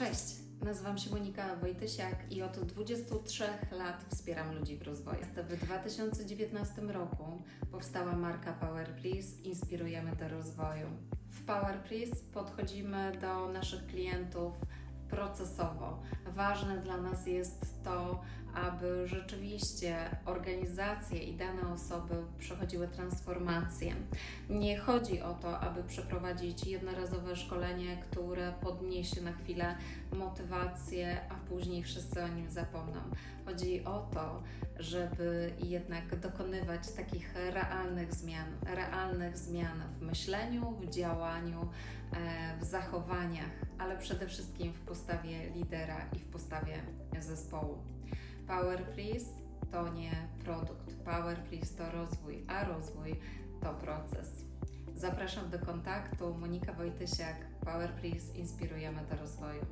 Cześć, nazywam się Monika Wojtysiak i od 23 lat wspieram ludzi w rozwoju. W 2019 roku powstała marka Power Please Inspirujemy do rozwoju. W Power Please podchodzimy do naszych klientów procesowo. Ważne dla nas jest to, aby rzeczywiście organizacje i dane osoby przechodziły transformację. Nie chodzi o to, aby przeprowadzić jednorazowe szkolenie, które podniesie na chwilę motywację, a później wszyscy o nim zapomną. Chodzi o to, żeby jednak dokonywać takich realnych zmian, realnych zmian w myśleniu, w działaniu, e, w zachowaniach, ale przede wszystkim w postawie lidera i w postawie zespołu. Power Please to nie produkt, Power Please to rozwój, a rozwój to proces. Zapraszam do kontaktu. Monika Wojtysiak, Power Please, inspirujemy do rozwoju.